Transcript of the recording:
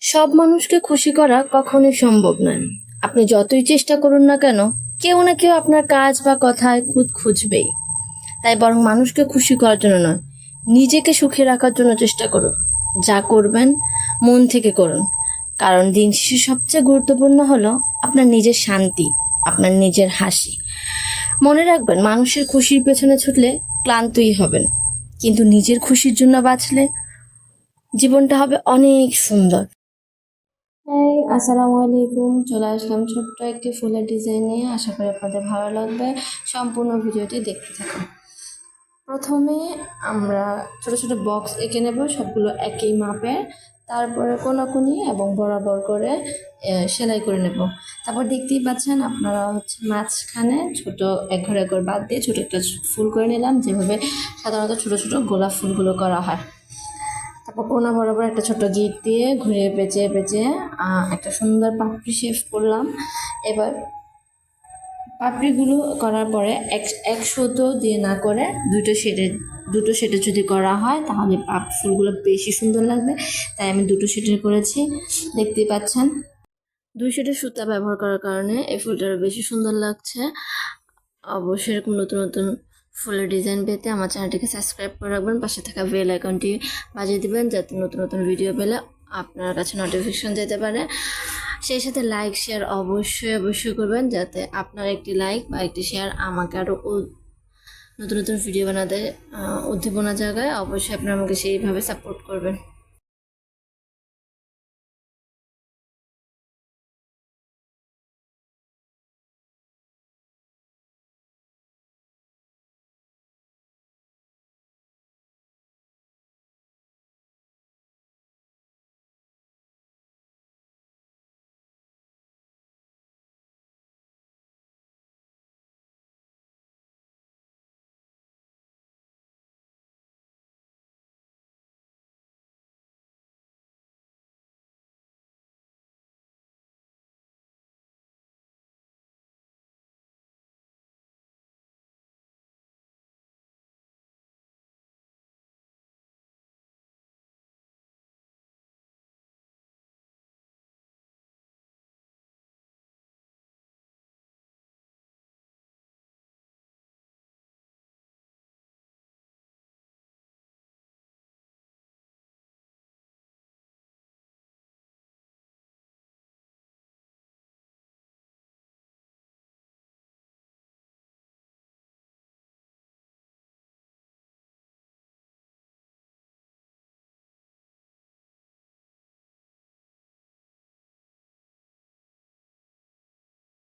সব মানুষকে খুশি করা কখনোই সম্ভব নয়। আপনি যতই চেষ্টা করুন না কেন, কেউ না কেউ আপনার কাজ বা কথায় খুদ খুঁজবেই। তাই বরং মানুষকে খুশি করার জন্য নয়, নিজেকে সুখে রাখার জন্য চেষ্টা করুন। যা করবেন, মন থেকে করুন। কারণ দিন শেষে সবচেয়ে গুরুত্বপূর্ণ হলো আপনার নিজের শান্তি, আপনার নিজের হাসি। মনে রাখবেন, মানুষের খুশির পেছনে ছুটলে ক্লান্তই হবেন। কিন্তু নিজের খুশির জন্য বাঁচলে জীবনটা হবে অনেক সুন্দর। হাই আসসালামু আলাইকুম। চলে আসলাম ছোট্ট একটি ফুলের ডিজাইন নিয়ে। আশা করি আপনাদের ভালো লাগবে। সম্পূর্ণ ভিডিওটি দেখতে থাকুন। প্রথমে আমরা ছোট ছোট বক্স এঁকে নেব, সবগুলো একই মাপের। তারপরে কোনাকুনি এবং বরাবর করে সেলাই করে নেব। তারপর দেখতেই পাচ্ছেন আপনারা হচ্ছে মাঝখানে ছোট এক ঘর এক ঘর বাদ দিয়ে ছোট একটা ফুল করে নিলাম। যেভাবে সাধারণত ছোট ছোট গোলাপ ফুলগুলো করা হয়। কোনা বরাবর একটা ছোট গিট দিয়ে ঘুরে পেঁচে পেঁচে একটা সুন্দর পাপড়ি শেপ করলাম। এবার পাপড়িগুলো করার পরে এক এক সুতো দিয়ে না করে দুটো শেডে দুটো শেডে যদি করা হয় তাহলে পাপ, ফুলগুলো বেশি সুন্দর লাগবে। তাই আমি দুটো শেডের করেছি, দেখতেই পাচ্ছেন। দুই শেডের সুতা ব্যবহার করার কারণে এই ফুলটা বেশি সুন্দর লাগছে। অবশ্যই এরকম নতুন নতুন ফুলের ডিজাইন পেতে আমার চ্যানেলটিকে সাবস্ক্রাইব করে রাখবেন। পাশে থাকা বেল আইকনটি বাজিয়ে দেবেন, যাতে নতুন নতুন ভিডিও পেলে আপনার কাছে নোটিফিকেশন যেতে পারে। সেই সাথে লাইক শেয়ার অবশ্যই অবশ্যই করবেন, যাতে আপনার একটি লাইক বা একটি শেয়ার আমাকে আরও নতুন নতুন ভিডিও বানাতে উদ্দীপনা জায়গায় অবশ্যই আপনারা আমাকে সেইভাবে সাপোর্ট করবেন।